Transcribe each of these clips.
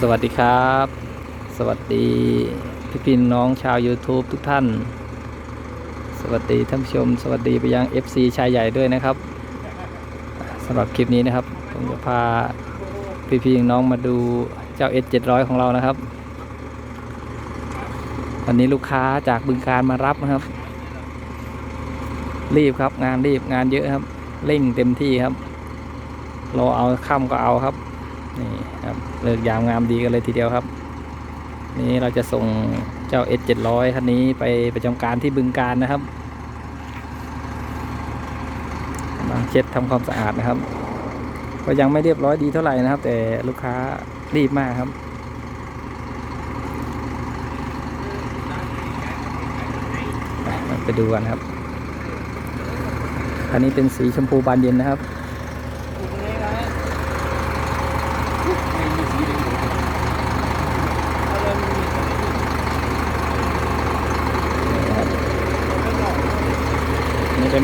สวัสดีครับ สวัสดีพี่พี่น้องชาว YouTube ทุกท่าน สวัสดีท่านผู้ชม สวัสดีไปยัง FC ชายใหญ่ด้วยนะครับสำหรับคลิปนี้นะครับ ผมจะพาพี่พี่น้องมาดูเจ้า S 700 ของเรานะครับ วันนี้ลูกค้าจากบึงการมารับนะครับ รีบครับงานรีบงานเยอะครับ เร่งเต็มที่ครับรอเอาค่ำก็เอาครับ นี่ครับเลิกยามงามดีกันเลยทีเดียวครับ นี่เราจะส่งเจ้า S 7 0 0คันนี้ไปประจำการที่บึงการนะครับกำลังเช็ดทำความสะอาดนะครับ ก็ยังไม่เรียบร้อยดีเท่าไหร่นะครับ แต่ลูกค้ารีบมากครับไปดูกันครับคันนี้เป็นสีชมพูบานเย็นนะครับ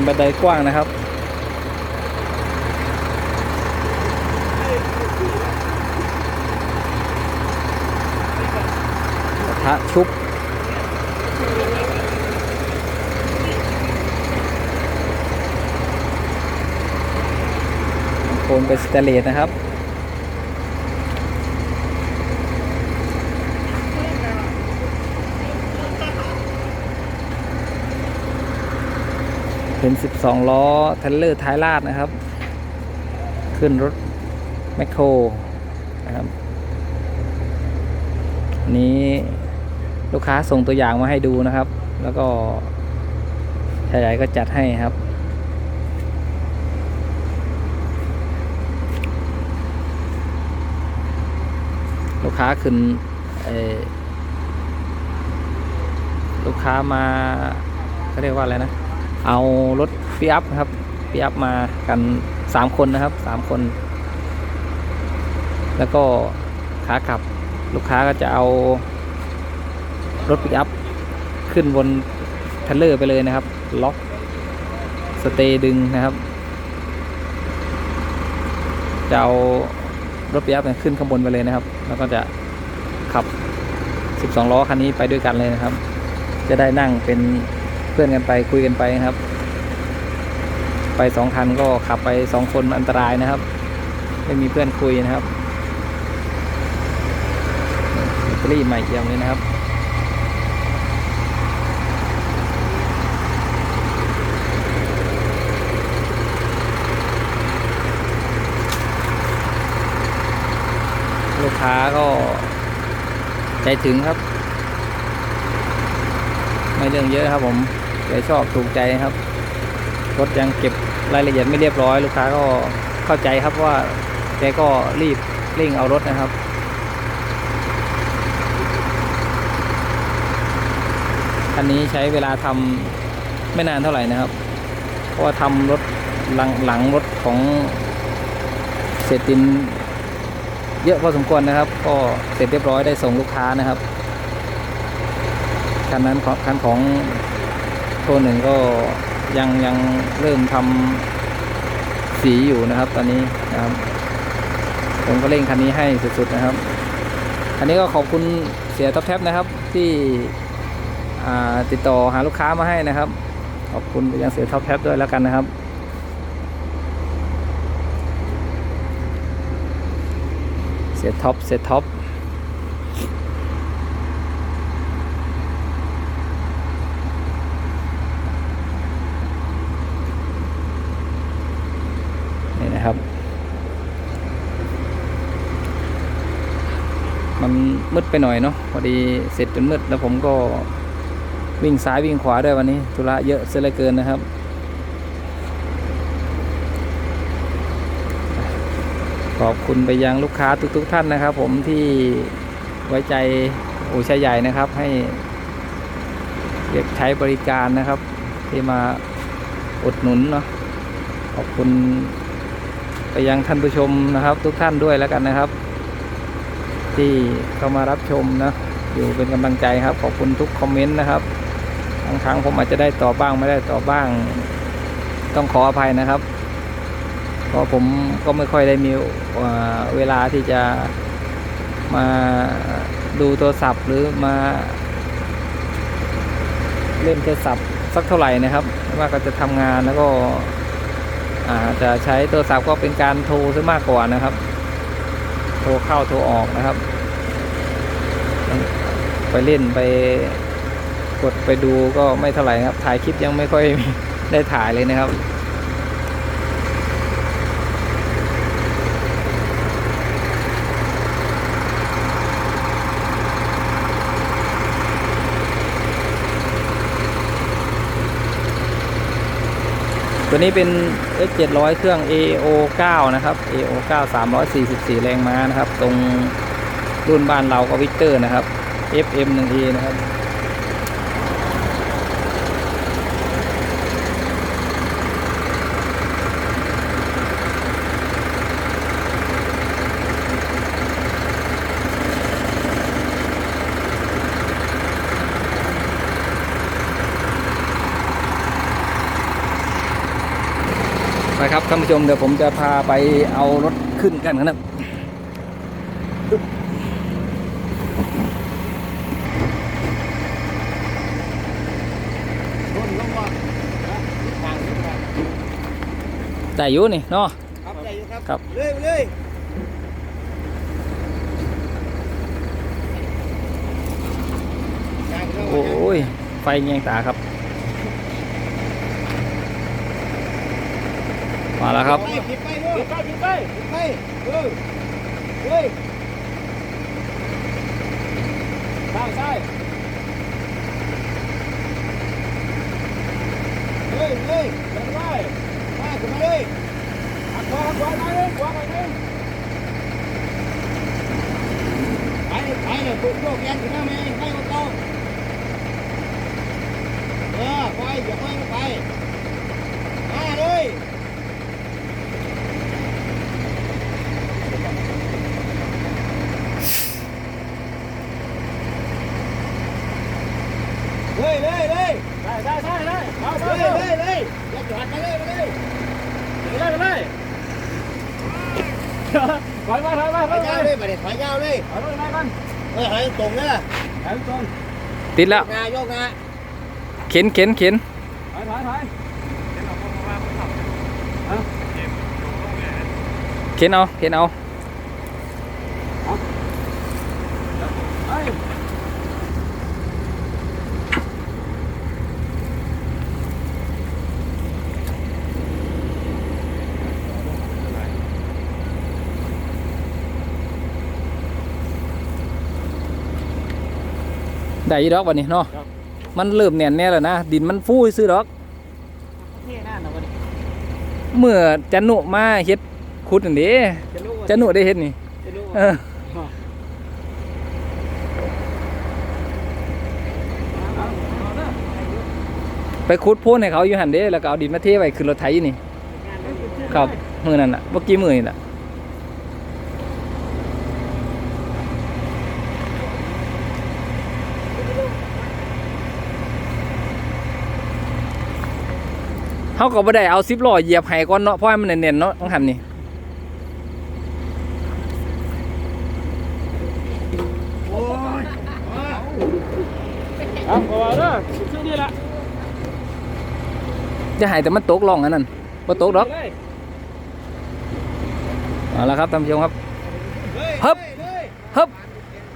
เป็นบันไดกว้างนะครับ กระทะชุบโคนเป็นสเตเลสนะครับ เป็น 12 ล้อเทเลอร์ท้ายลาดนะครับ ขึ้นรถแมคโครนะครับนี้ลูกค้าส่งตัวอย่างมาให้ดูนะครับ แล้วก็ชายใหญ่ก็จัดให้ครับ ลูกค้าขึ้นเออลูกค้ามาเขาเรียกว่าอะไรนะ เอารถปีอัพครับปีอัพมากันสามคนนะครับสามคน แล้วก็ขากลับลูกค้าก็จะเอารถปิอัพขึ้นบนเทรลเลอร์ไปเลยนะครับ ล็อกสเตย์ดึงนะครับจะเอารถปิอัพขึ้นข้างบนไปเลยนะครับ แล้วก็จะขับ 12 ล้อคันนี้ไปด้วยกันเลยนะครับ จะได้นั่งเป็น พื่อนกันไปคุยกันไปนะครับ ไปสองคันก็ขับไปสองคนอันตรายนะครับ ไม่มีเพื่อนคุยนะครับแบตเตอรี่ใหม่เอี่ยมเลยนะครับลูกค้าก็ใจถึงครับ ไม่เรื่องเยอะครับผม ใจชอบถูกใจครับรถยังเก็บรายละเอียดไม่เรียบร้อย ลูกค้าก็เข้าใจครับว่าแกก็รีบเร่งเอารถนะครับคันนี้ใช้เวลาทำไม่นานเท่าไหร่นะครับ เพราะว่าทำรถหลังหลังรถของเศรษฐิน เยอะพอสมควรนะครับ ก็เสร็จเรียบร้อยได้ส่งลูกค้านะครับคันนั้นของคันของ รหนึ่งก็ยังยังเริ่มทำสีอยู่นะครับ ตอนนี้นะครับ ผมก็เร่งคันนี้ให้สุดๆนะครับ อันนี้ก็ขอบคุณเสียท็อปแท็บนะครับ ที่ติดต่อหาลูกค้ามาให้นะครับ ขอบคุณไปยังเสียท็อปแท็บด้วยแล้วกันนะครับเสียท็อปเสียท็อป นี่นะครับ มืดไปหน่อยเนาะพอดีเสร็จจนมืดแล้วผมก็วิ่งซ้ายวิ่งขวาด้วยวันนี้ธุระเยอะเสียเหลือเกินนะครับ ขอบคุณไปยังลูกค้าทุก ๆทท่านนะครับ ผมที่ไว้ใจอูชายใหญ่นะครับ ให้เรียกใช้บริการนะครับ ที่มาอุดหนุนเนาะขอบคุณไปยังท่านผู้ชมนะครับ ทุกท่านด้วยแล้วกันนะครับ ที่เข้ามารับชมนะอยู่เป็นกำลังใจครับ ขอบคุณทุกคอมเมนต์นะครับบางครั้งผมอาจจะได้ตอบบ้างไม่ได้ตอบบ้าง ต้องขออภัยนะครับ เพราะผมก็ไม่ค่อยได้มีเวลาที่จะมาดูโทรศัพท์หรือมาเล่นโทรศัพท์สักเท่าไหร่นะครับ ว่าก็จะทำงานแล้วก็อาจะใช้โทรศัพท์ก็เป็นการโทรซะมากกว่านะครับ โทรเข้าโทรออกนะครับ ไปเล่นไปกดไปดูก็ไม่เท่าไหร่ครับ ถ่ายคลิปยังไม่ค่อยได้ถ่ายเลยนะครับ ตัวนี้เป็น X 700 เครื่อง AO 9 นะครับ AO 9 344 แรงม้านะครับ ตรงรุ่นบ้านเราก็วิกเตอร์นะครับ FM 1 A นะครับ ไปครับท่านผู้ชมเดี๋ยวผมจะพาไปเอารถขึ้นกันนะครับรุ่นลงก่อนนะทิศทางทิศทางแต่อยู่นี่เนาะครับได้อยู่ครับครับเลยไปเลยย่างเข้าโอ้ยไฟแยงตาครับ มาแล้วครับไปผิดไปเว้ยผิดไปผิดไปผิดไปเออเฮ้ยซ้ายซ้ายเฮ้ยเฮ้ยเดินไปไปขึ้นมาเลยหักขวาหักขวาไปเลยขวาไปเลยไปไปเลยปุ๊บโยกแยงขึ้นมาไหมไปมาเก้าเออไปอย่าไปไปมาเลย เลยเลยเลยได้ได้ได้ได้เอาเลยเลยเลยอย่าจอดไปเลยไปเลยไปเลยไปเลยถอยมาถอยมาถอยยาวเลยมาเด็ดถอยยาวเลยถอยมากันเออถอยตรงเลยถอยตรงติดแล้วงายกงาเข็นเข็นเข็นถอยถอยถอยเข็นเอาเข็นเอา ได้อีดอกวันนี้เนาะมันเริ่มแน่นแน่แล้วนะดินมันฟูซื้อดอก เท่หน้าหน่อยวันนี้เมื่อจันนุมาเฮ็ดขุดนั่นเด้จะรู้จันนุได้เฮ็ดนี่จะรู้เออไปขุดโพ่นให้เขาอยู่หันเด้แล้วก็เอาดินมาเทไว้ขึ้นรถไถอยู่นี่ครับ มือนั่นน่ะเมื่อกี้มือนี่น่ะ เขาก็บ่ได้เอาซิปล้อเหยียบให้ก่อนเนาะเพราะให้มันแน่นๆเนาะต้องหันนี่โอ้ยเอาพอแล้วชื่อนี่ละจะให้แต่มันตกลองอันนั้นบ่ตกดอกเลยเอาละครับท่านผู้ชมครับฮึบฮึบ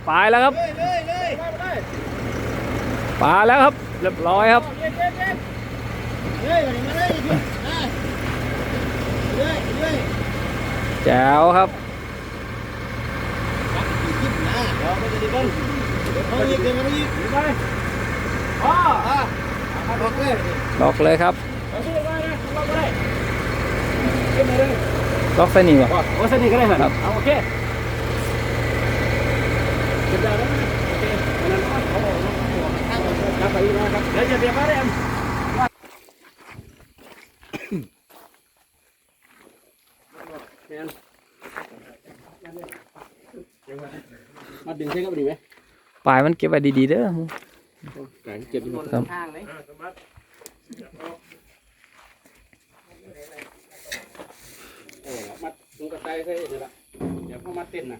ไปแล้วครับไปลยไปแล้วครับ เรียบร้อยครับ เย็นเย็นเย็น เลยมาเลยมาเลยมาเลยเลย แจ๋วครับคิดนะเดี๋ยวมันจะดีกันเขาอีกเดี๋ยวมันอีกไปอ๋ออะบอกเลยล็อกเลยครับเอาที่ได้นะเราก็ได้ขึ้นมล็อกสนี่วะอ๋อโอ้สนิทก็ได้เหรอครับโอเคขึ้นได้แล้วนะโอเคอันนั้นก็เอาออกเอาออกครับไปอีกนะครับเดี๋ยวจะเตรียมมาได้เอ็ มมาดึงใช่ก็ดีไหมปลายมันเก็บไว้ดีๆเด้อไก่เก็บอยู่ครับทางเลยเออมัดตรงกระต่ายใช่ไหมล่ะเดี๋ยวพอมัดเต้นนะ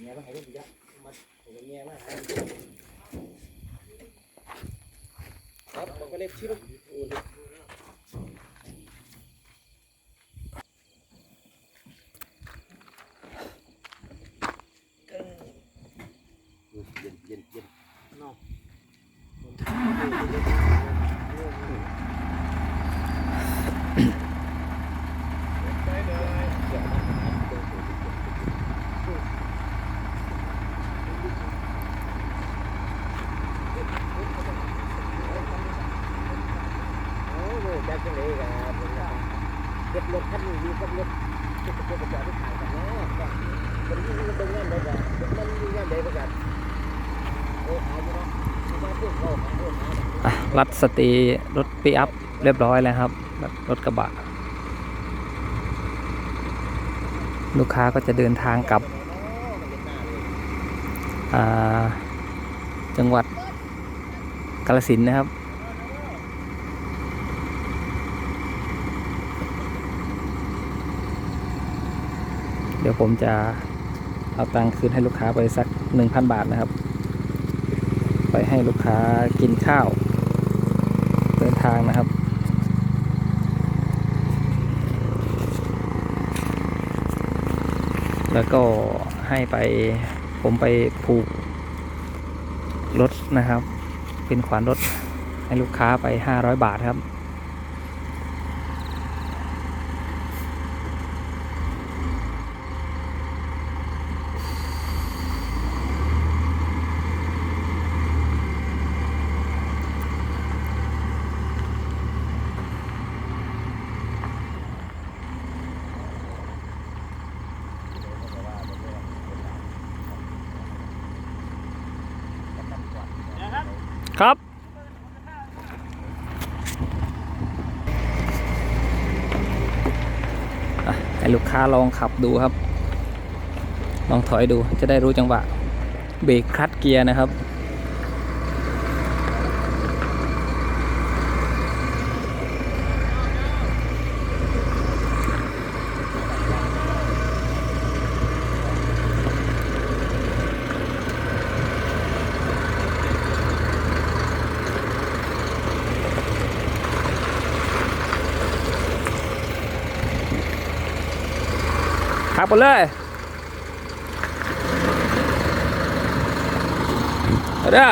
แง่มาให้ลูกยะมาแง่มาหาครับมันก็เล็กชิบ เย็นเย็นเย็นนอก โอ้โหจักจังเลยครับเก็บรถคันนี้อยู่กับรถเก็บกระจอดที่ขายกันเนาะมันยิ่งมันตรงนั้นเลยจ้ะมันยิ่งนั่นเลยประกันโอ้ขายอยู่เนาะมาพูดเขาขายพูดหา อะ รัดสตีรถปีอัพเรียบร้อยแล้วครับ รถกระบะ ลูกค้าก็จะเดินทางกลับ จังหวัดกาลสินนะครับเดี๋ยวผมจะเอาตังค์คืนให้ลูกค้าไปสัก 1,000 บาทนะครับ ไปให้ลูกค้ากินข้าว ทางนะครับ แล้วก็ให้ไปผมไปผูกรถนะครับ เป็นขวานรถให้ลูกค้าไป 500 บาทครับ ครับ ให้ลูกค้าลองขับดูครับ ลองถอยดูจะได้รู้จังหวะ เบรกคลัตเกียร์นะครับ ขับไปเลยเอาเด้อ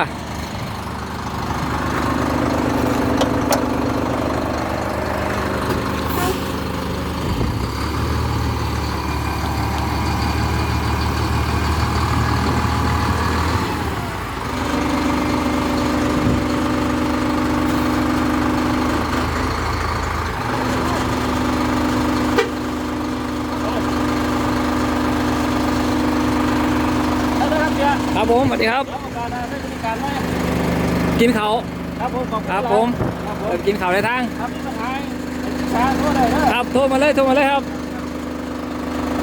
ครับผมสวัสดีครับรับประกันนะให้บริการไหมกินเขาวครับผมขอบคุณครับผมครับผเอมอกินเขาวในทางครับมีปัญหาช้าโทษเลยนะครับโทรมาเลยโทรมาเลยครับ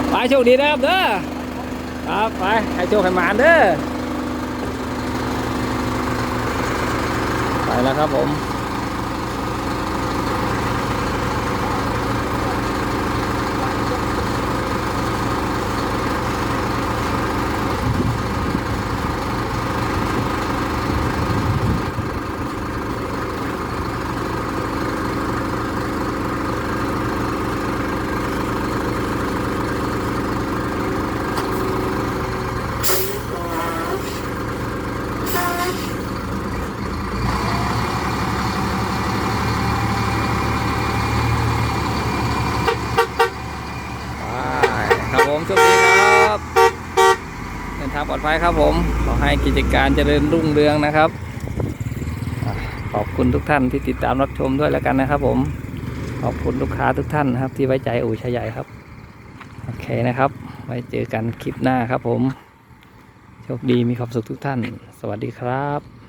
ไปโชคดีนะครับเด้อครับไปให้โชคให้หมานเด้อไปแล้วครับผม ไปครับผมโชคดีครับเดินทางป ลอดภัยครับผม ขอให้กิจการเจริญรุ่งเรืองนะครับ ขอบคุณทุกท่านที่ติดตามรับชมด้วยแล้วกันนะครับผม ขอบคุณลูกค้าทุกท่านนะครับ ที่ไว้ใจอู่ชายใหญ่ครับ โอเคนะครับ ไว้เจอกันคลิปหน้าครับผม โชคดีมีความสุขทุกท่าน สวัสดีครับ